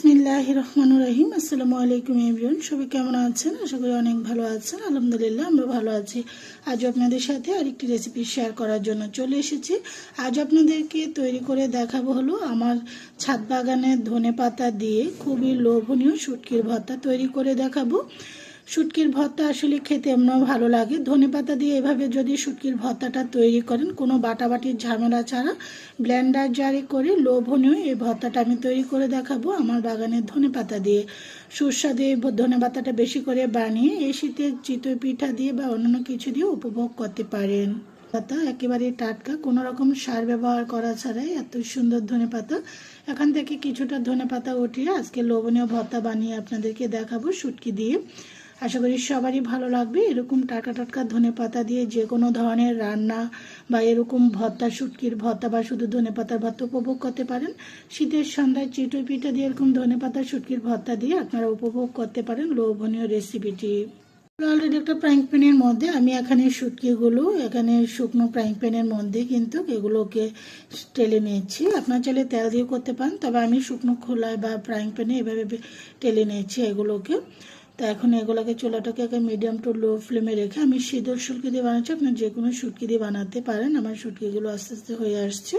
আসসালামু আলাইকুম কেমন আছেন? আশা করি অনেক ভালো আছেন। আলহামদুলিল্লাহ, আমরা ভালো আছি। আজ আপনাদের সাথে আরেকটি রেসিপি শেয়ার করার জন্য চলে এসেছি। আজ আপনাদেরকে তৈরি করে দেখাবো হলো আমার ছাদ বাগানের ধনে পাতা দিয়ে খুবই লোভনীয় শুটকির ভর্তা তৈরি করে দেখাবো। শুটকির ভর্তা আসলে খেতে এমনও ভালো লাগে। ধনে পাতা দিয়ে এভাবে যদি শুটকির ভর্তাটা তৈরি করেন, কোনো বাটাবাটির ঝামেলা ছাড়া ব্লেন্ডার জারি করে লোভনীয় এই ভর্তাটা আমি তৈরি করে দেখাবো আমার বাগানের ধনে পাতা দিয়ে। সুস্বাদু এই ধনে পাতাটা বেশি করে বানিয়ে এই শীতে চিতই পিঠা দিয়ে বা অন্যান্য কিছু দিয়ে উপভোগ করতে পারেন। পাতা একেবারে টাটকা, কোনো রকম সার ব্যবহার করা ছাড়াই এত সুন্দর ধনে পাতা। এখান থেকে কিছুটা ধনে পাতা উঠিয়ে আজকে লোভনীয় ভর্তা বানিয়ে আপনাদেরকে দেখাবো শুটকি দিয়ে। আশা করি সবারই ভালো লাগবে। এরকম টাটকা টাটকা ধনে পাতা দিয়ে যে কোনো ধরনের রান্না বা এরকম ভর্তা, শুটকির ভর্তা বা শুধু ধনে পাতার ভর্তা উপভোগ করতে পারেন। শীতের সন্ধ্যায় চিটই পিঠা দিয়ে এরকম ধনে পাতা, শুটকির ভর্তা দিয়ে আপনারা উপভোগ করতে পারেন লোভনীয় রেসিপিটি অলরেডি একটা ফ্রাইং প্যানের মধ্যে, আমি এখানে শুটকিগুলো, এখানে শুকনো ফ্রাইং প্যানের মধ্যে কিন্তু এগুলোকে টেলে নিয়েছি। আপনার চাইলে তেল দিয়ে করতে পারেন, তবে আমি শুকনো খোলায় বা ফ্রাইং প্যানে এভাবে টেলে নিয়েছি এগুলোকে। তো এখন এগুলোকে চুলাটাকে আগে মিডিয়াম টু লো ফ্লেমে রেখে আমি সিঁদুর সুটকি দিয়ে বানাচ্ছি। আপনি যে কোনো সুটকি দিয়ে বানাতে পারেন। আমার সুটকিগুলো আস্তে আস্তে হয়ে আসছে।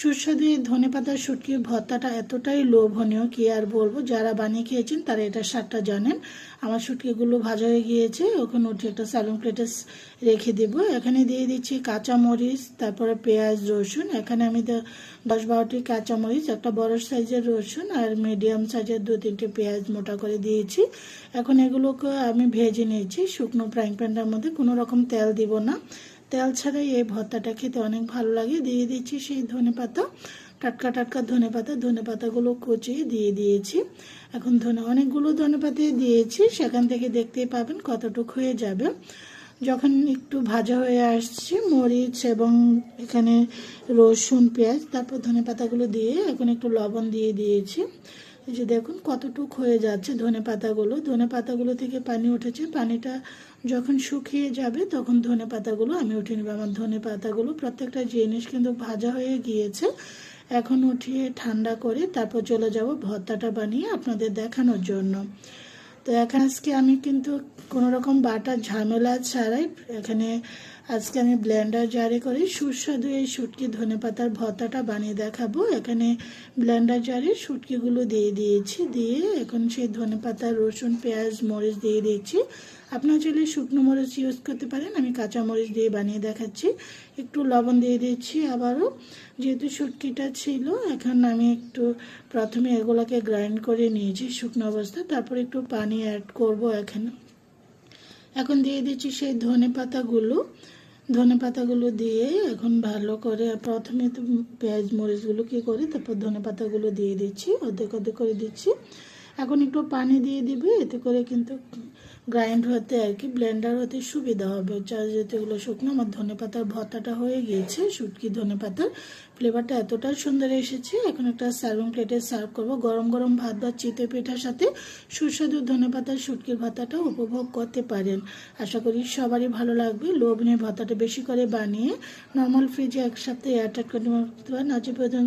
সুস্বাদু এই ধনে পাতার শুটকির ভর্তাটা এতটাই লোভনীয় কি আর বলব? যারা বানিয়ে খেয়েছেন তারা এটা স্বাদটা জানেন। আমার শুটকিগুলো ভাজা হয়ে গিয়েছে, ওখানে উঠে একটা সালুন প্লেটে রেখে দেবো। এখানে দিয়ে দিচ্ছি কাঁচা মরিচ তারপরে পেঁয়াজ, রসুন। এখানে আমি দশ বারোটি কাঁচা মরিচ একটা বড় সাইজের রসুন আর মিডিয়াম সাইজের দু তিনটে পেঁয়াজ মোটা করে দিয়েছি। এখন এগুলোকে আমি ভেজে নিয়েছি। শুকনো ফ্রাইং প্যানটার মধ্যে কোনো রকম তেল দিব না। তেল ছাড়াই এই ভর্তাটা খেতে অনেক ভালো লাগে। দিয়ে দিচ্ছি সেই ধনে পাতা। টাটকা টাটকা ধনে পাতা। ধনে পাতাগুলো কচিয়ে দিয়ে দিয়েছি। এখন ধনে, অনেকগুলো ধনে পাতা দিয়েছি। সেখান থেকে দেখতেই পাবেন কতটুক হয়ে যাবে। যখন একটু ভাজা হয়ে আসছে, মরিচ এবং এখানে রসুন, পেঁয়াজ, তারপর ধনে পাতাগুলো দিয়ে এখন একটু লবণ দিয়ে দিয়েছি। এই যে দেখুন কতটুক হয়ে যাচ্ছে ধনে পাতাগুলো। ধনে পাতাগুলো থেকে পানি উঠেছে। পানিটা যখন শুকিয়ে যাবে তখন ধনে পাতাগুলো আমি উঠিয়ে নেব। আমার ধনে পাতাগুলো প্রত্যেকটা জিনিস কিন্তু ভাজা হয়ে গিয়েছে। এখন উঠিয়ে ঠান্ডা করে তারপর চলে যাব ভর্তাটা বানিয়ে আপনাদের দেখানোর জন্য। তো এখন আজকে আমি কিন্তু কোনো রকম বাটার ঝামেলা ছাড়াই এখানে আজকে আমি ব্লেন্ডার জারে করে। সুস্বাদু এই শুটকি ধনে পাতার ভর্তাটা বানিয়ে দেখাবো। এখানে ব্লেন্ডার জারে শুটকিগুলো দিয়ে দিয়েছি। দিয়ে এখন সেই ধনে পাতা, রসুন, পেঁয়াজ, মরিচ দিয়ে দিয়েছি। আপনার চাইলে শুকনো মরিচ ইউজ করতে পারেন। আমি কাঁচা মরিচ দিয়ে বানিয়ে দেখাচ্ছি। একটু লবণ দিয়ে দিচ্ছি আবারও। যেহেতু শুটকিটা ছিল, এখন আমি একটু প্রথমে এগুলোকে গ্রাইন্ড করে নিয়েছি শুকনো অবস্থা তারপর একটু পানি অ্যাড করব এখানে। এখন দিয়ে দিচ্ছি সেই ধনে পাতাগুলো। ধনে পাতাগুলো দিয়ে এখন ভালো করে প্রথমে তো পেঁয়াজ, মরিচগুলো কী করি, তারপর ধনে পাতাগুলো দিয়ে দিচ্ছি, অর্ধেক অর্ধেক করে দিচ্ছি। এখন একটু পানি দিয়ে দিবে, এতে করে কিন্তু গ্রাইন্ড হতে আর কি ব্লেন্ডার হতে সুবিধা হবে। যেহেতু এগুলো শুকনো, আমার ধনে পাতার ভর্তাটা হয়ে গিয়েছে, শুটকি ধনে পাতার ফ্লেভারটা এতটা সুন্দর এসেছে। এখন একটা সার্ভিং প্লেটে সার্ভ করব। গরম গরম ভাত বা চিতে পিঠার সাথে সুস্বাদু ধনে পাতার শুটকির ভাতাটা উপভোগ করতে পারেন। আশা করি সবারই ভালো লাগবে। লোভনীয় ভাতাটা বেশি করে বানিয়ে নর্মাল ফ্রিজে এক সপ্তাহে এয়ারটাইট করে পারেন আজ পর্যন্ত